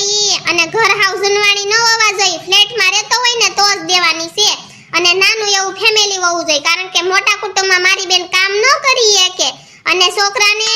જોઈએ અને ઘર હાઉસનવાળી ન હોવા જોઈએ. ફ્લેટમાં રહેતો હોય ને તો જ દેવાની છે. અને નાનું એવું ફેમિલી હોવું જોઈએ. કારણ કે મોટા કુટુંબમાં મારી બેન કામ ન કરી શકે. અને છોકરાને